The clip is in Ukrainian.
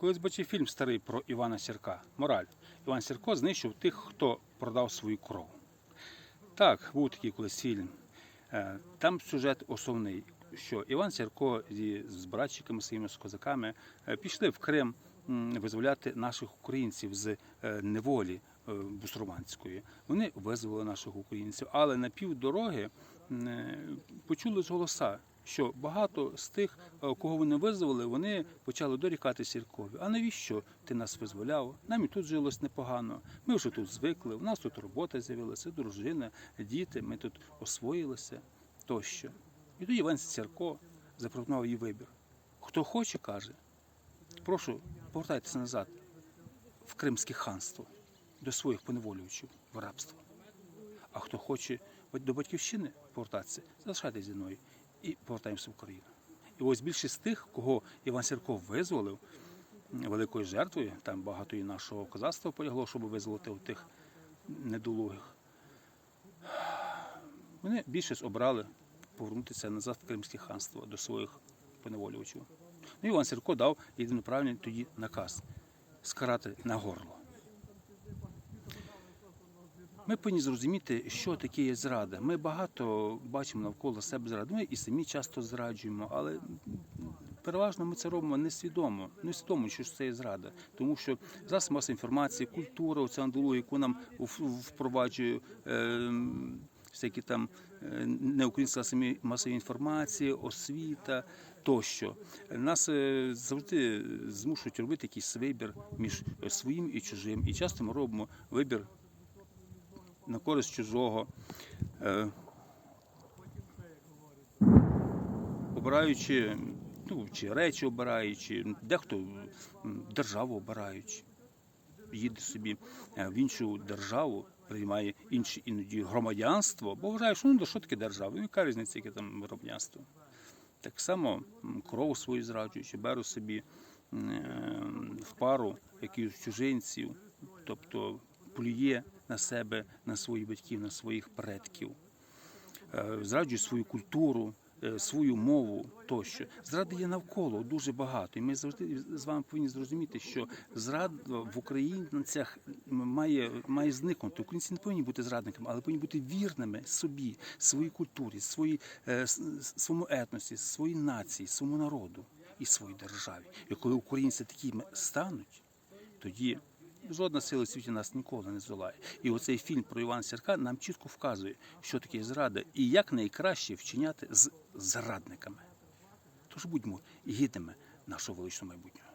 Колись бачив фільм старий про Івана Сірка. Мораль. Іван Сірко знищив тих, хто продав свою кров. Так, був такий колись фільм. Е, Там сюжет основний, що Іван Сірко з братчиками своїми з козаками е, пішли в Крим визволяти наших українців з е, неволі бусурманської. Вони визволили наших українців, але на півдороги почули з голоса, що багато з тих, е, кого вони визволили, вони почали дорікати Сіркові. А навіщо ти нас визволяв? Нам і тут жилось непогано. Ми вже тут звикли. У нас тут робота з'явилася, дружина, діти. Ми тут освоїлися тощо. І тоді Іван Сірко запропонував їй вибір. Хто хоче, каже, прошу повертайтеся назад в Кримське ханство до своїх поневолювачів в рабство. А хто хоче до батьківщини повертатися, залишайтесь зі мною і повертаємося в Україну. І ось більшість тих, кого Іван Сірко визволив великою жертвою, там багато і нашого козацтва полягло, щоб визволити тих недолугих. Вони більшість обрали повернутися назад в Кримське ханство до своїх поневолювачів. Ну, Іван Сірко дав єдиноправний тоді наказ скарати на горло. Ми повинні зрозуміти, що таке є зрада. Ми багато бачимо навколо себе зраду. Ми і самі часто зраджуємо, але переважно ми це робимо несвідомо. Несвідомо, що ж це є зрада. Тому що зараз маса інформації, культура, оця андулу, яку нам впроваджує. Е, Всякі там е, неукраїнська масові інформації, освіта тощо. Нас е, завжди змушують робити якийсь вибір між своїм і чужим. І часто ми робимо вибір на користь чужого, е, обираючи ну, чи речі обираючи, дехто державу обираючи. Їде собі е, в іншу державу, приймає інше іноді громадянство, бо вважає, що ну, що таке держава, ну, яка різниця, яке там громадянство. Так само м, корову свою зраджуючи, беру собі е, в пару якихось чужинців, тобто плює на себе, на своїх батьків, на своїх предків, Е, зраджує свою культуру, е, свою мову тощо. Зради є навколо дуже багато. І ми завжди з вами повинні зрозуміти, що зрада в українцях має, має зникнути. Українці не повинні бути зрадниками, але повинні бути вірними собі, своїй культурі, своїй, е, своєму етносі, своїй нації, своєму народу і своїй державі. І коли українці такими стануть, тоді жодна сила у світі нас ніколи не здолає. І оцей фільм про Івана Сірка нам чітко вказує, що таке зрада і як найкраще вчиняти з зрадниками. Тож будьмо гідними нашого величного майбутнього.